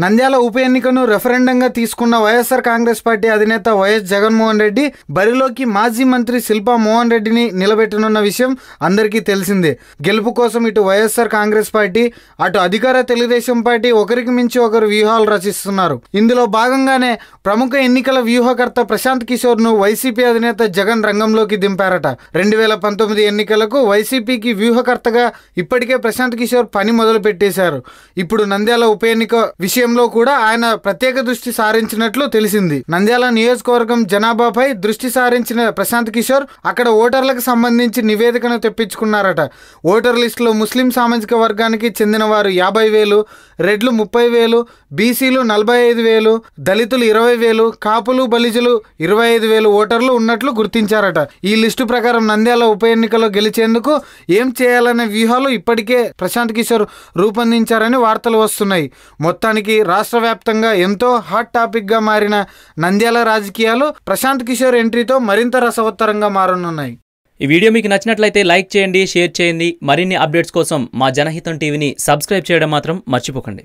నంద్యాల ఉప ఎన్నికను రెఫరెండంగా తీసుకున్న వైఎస్ఆర్ కాంగ్రెస్ పార్టీ అధినేత వైఎస్ జగన్మోహన్ రెడ్డి బరిలోకి మాజీ మంత్రి శిల్పా మోహన్ రెడ్డిని నిలబెట్టనున్న విషయం అందరికీ తెలిసిందే. గెలుపు కోసం ఇటు వైఎస్ఆర్ కాంగ్రెస్ పార్టీ అటు అధికార తెలుగుదేశం పార్టీ ఒకరికి మించి ఒకరు వ్యూహాలు రచిస్తున్నారు. ఇందులో భాగంగానే ప్రముఖ ఎన్నికల వ్యూహకర్త ప్రశాంత్ కిషోర్ను వైసీపీ అధినేత జగన్ రంగంలోకి దింపారట. రెండు వేల పంతొమ్మిది ఎన్నికలకు వైసీపీకి వ్యూహకర్తగా ఇప్పటికే ప్రశాంత్ కిషోర్ పని మొదలు పెట్టేశారు ఇప్పుడు నంద్యాల ఉప ఎన్నిక విషయం విషయంలో కూడా ఆయన ప్రత్యేక దృష్టి సారించినట్లు తెలిసింది. నంద్యాల నియోజకవర్గం జనాభాపై దృష్టి సారించిన ప్రశాంత్ కిషోర్ అక్కడ ఓటర్లకు సంబంధించి నివేదికను తెప్పించుకున్నారట. ఓటర్ లిస్టులో ముస్లిం సామాజిక వర్గానికి చెందిన వారు యాభై వేలు రెడ్లు ముప్పై వేలు బీసీలు నలభై ఐదు వేలు దళితులు ఇరవై వేలు కాపులు బలిజులు ఇరవై ఐదు వేలు ఓటర్లు ఉన్నట్లు గుర్తించారట. ఈ లిస్టు ప్రకారం నంద్యాల ఉప ఎన్నికలో గెలిచేందుకు ఏం చేయాలనే వ్యూహాలు ఇప్పటికే ప్రశాంత్ కిషోర్ రూపొందించారని వార్తలు వస్తున్నాయి. మొత్తానికి రాష్ట్ర వ్యాప్తంగా ఎంతో హాట్ టాపిక్గా మారిన నంద్యాల రాజకీయాలు ప్రశాంత్ కిషోర్ ఎంట్రీతో మరింత రసవత్తరంగా మారనున్నాయి. ఈ వీడియో మీకు నచ్చినట్లయితే లైక్ చేయండి షేర్ చేయండి. మరిన్ని అప్డేట్స్ కోసం మా జనహితం టీవీని సబ్స్క్రైబ్ చేయడం మాత్రం మర్చిపోకండి.